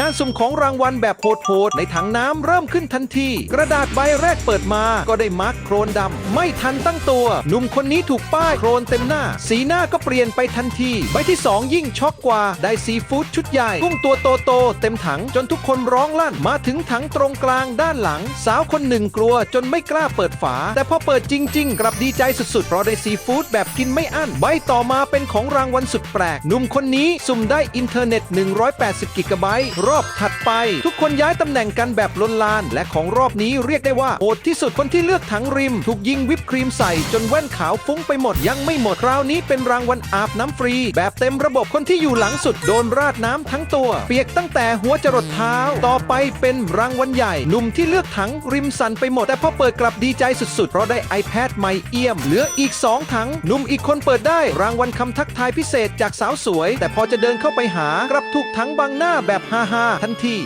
งานสุ่มของรางวัลแบบโหดๆในถังน้ำเริ่มขึ้นทันที กระดาษใบแรกเปิดมาก็ได้มาร์กโครนดำไม่ทันตั้งตัว หนุ่มคนนี้ถูกป้ายโครนเต็มหน้า สีหน้าก็เปลี่ยนไปทันที ใบที่ 2 ยิ่งช็อกกว่าได้ซีฟู้ดชุดใหญ่กุ้งตัวโตๆเต็มถังจนทุกคนร้องลั่นมาถึงถังตรงกลางด้านหลัง สาวคนหนึ่งกลัวจนไม่กล้าเปิดฝา แต่พอเปิดจริง ๆ กลับดีใจสุดๆเพราะได้ซีฟู้ดแบบกินไม่อั้นใบต่อมาเป็นของรางวัลสุดแปลกหนุ่มคนนี้สุ่มได้อินเทอร์เน็ต 180 กิกะไบต์รอบถัดไป ทุกคนย้ายตำแหน่งกันแบบลนลาน และของรอบนี้เรียกได้ว่าโหดที่สุดคนที่เลือกถังริม ถูกยิงวิปครีมใส่จนแว่นขาวฟุ้งไปหมดยังไม่หมดคราวนี้เป็นรางวัลอาบน้ำฟรี แบบเต็มระบบคนที่อยู่หลังสุดโดนราดน้ำทั้งตัว เปียกตั้งแต่หัวจรดเท้า ต่อไปเป็นรางวัลใหญ่หนุ่มที่เลือกถังริมสั่นไปหมดแต่พอเปิดกลับดีใจสุดๆ เพราะได้ iPad ใหม่เอี่ยม เหลืออีก 2 ถังหนุ่มอีกคนเปิดได้ รางวัลคำทักทายพิเศษจากสาวสวย แต่พอจะเดินเข้าไปหากลับถูกถังบังหน้าแบบฮาทันที